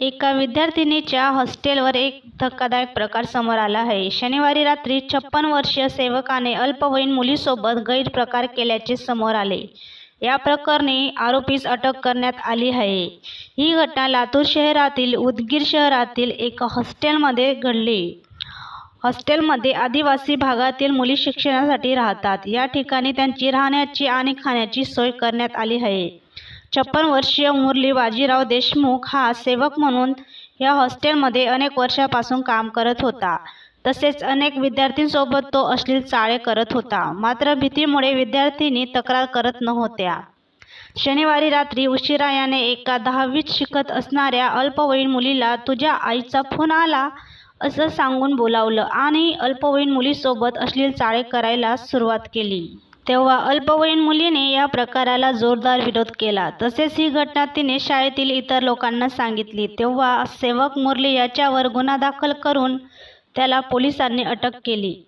एका विद्यार्थिनीच्या हॉस्टेलवर एक धक्कादायक प्रकार समोर आला आहे. शनिवारी रात्री छप्पन वर्षीय सेवकाने अल्पवयीन मुलीसोबत गैरप्रकार केल्याचे समोर आले. या प्रकरणी आरोपीस अटक करण्यात आली आहे. ही घटना लातूर शहरातील उदगीर शहरातील एका हॉस्टेलमध्ये घडली. हॉस्टेलमध्ये आदिवासी भागातील मुली शिक्षणासाठी राहतात. या ठिकाणी त्यांची राहण्याची आणि खाण्याची सोय करण्यात आली आहे. छप्पन वर्षीय मुरली बाजीराव देशमुख हा सेवक म्हणून या हॉस्टेलमध्ये अनेक वर्षापासून काम करत होता. तसेच अनेक विद्यार्थींसोबत तो अश्लील चाळे करत होता. मात्र भीतीमुळे विद्यार्थिनी तक्रार करत नव्हत्या. शनिवारी रात्री उशिरा याने एका दहावीत शिकत असणाऱ्या अल्पवयीन मुलीला तुझ्या आईचा फोन आला असं सांगून बोलावलं आणि अल्पवयीन मुलीसोबत अश्लील चाळे करायला सुरुवात केली. तेव्हा अल्पवयीन मुलीने या प्रकाराला जोरदार विरोध केला. तसेच ही घटना तिने शाळेतील इतर लोकांना सांगितली. तेव्हा सेवक मुरली याच्यावर गुन्हा दाखल करून त्याला पोलिसांनी अटक केली.